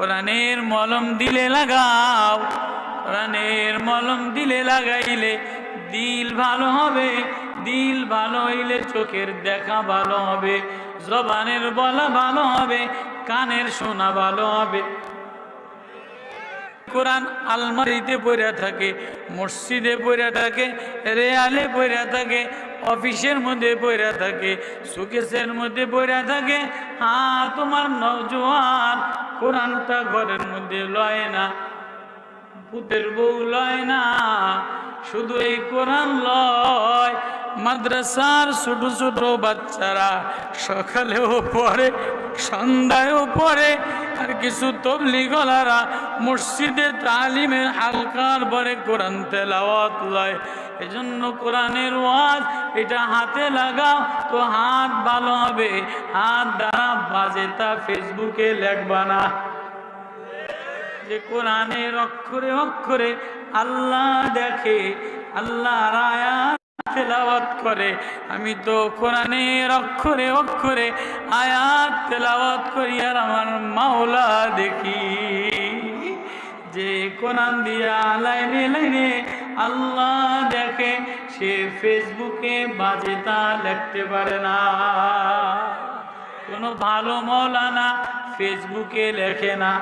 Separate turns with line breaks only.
কোরআনের মলম দিলে লাগাও, কোরআনের মলম দিলে লাগাইলে দিল ভালো হবে, দিল ভালো হইলে চোখের দেখা ভালো হবে, জবানের বলা ভালো হবে, কানের শোনা ভালো হবে। কোরআন আলমারিতে পড়ে থাকে, মসজিদে পড়ে থাকে, রেয়ালে পড়ে থাকে, অফিসের মধ্যে পড়ে থাকে সুকেশের মধ্যে পড়ে থাকে। হ্যাঁ তোমার নজওয়ান কোরআনটা ঘরের মধ্যে লয় না পুতের বউ লয় না, শুধু এই কোরআন লয়। মাদ্রাসার ছোট ছোট বাচ্চারা সকালেও পড়ে, সন্ধ্যায়ও পড়ে, আর কিছু তবলি গলারা মসজিদে তালিমের হালকার পরে কোরআন তেলাওয়াত লয়। এজন্য কোরআনের ওয়াজ, এটা হাতে লাগাও তো হাত ভালো হবে। হাত দ্বারা বাজে তা ফেসবুকে লেখবা না। যে কোরআনের অক্ষরে অক্ষরে আল্লাহ দেখে আল্লাহ আয়াত তেলাওয়াত করে। আমি তো কোরআনের অক্ষরে অক্ষরে আয়াত তেলাওয়াত করি আর আমার মাওলা দেখি। যে কোরআন দিয়া লাইনে লাইনে আল্লাহ দেখে, সে ফেসবুকে বাজে তা লিখতে পারে না। কোনো ভালো মৌলানা ফেসবুকে লেখে না।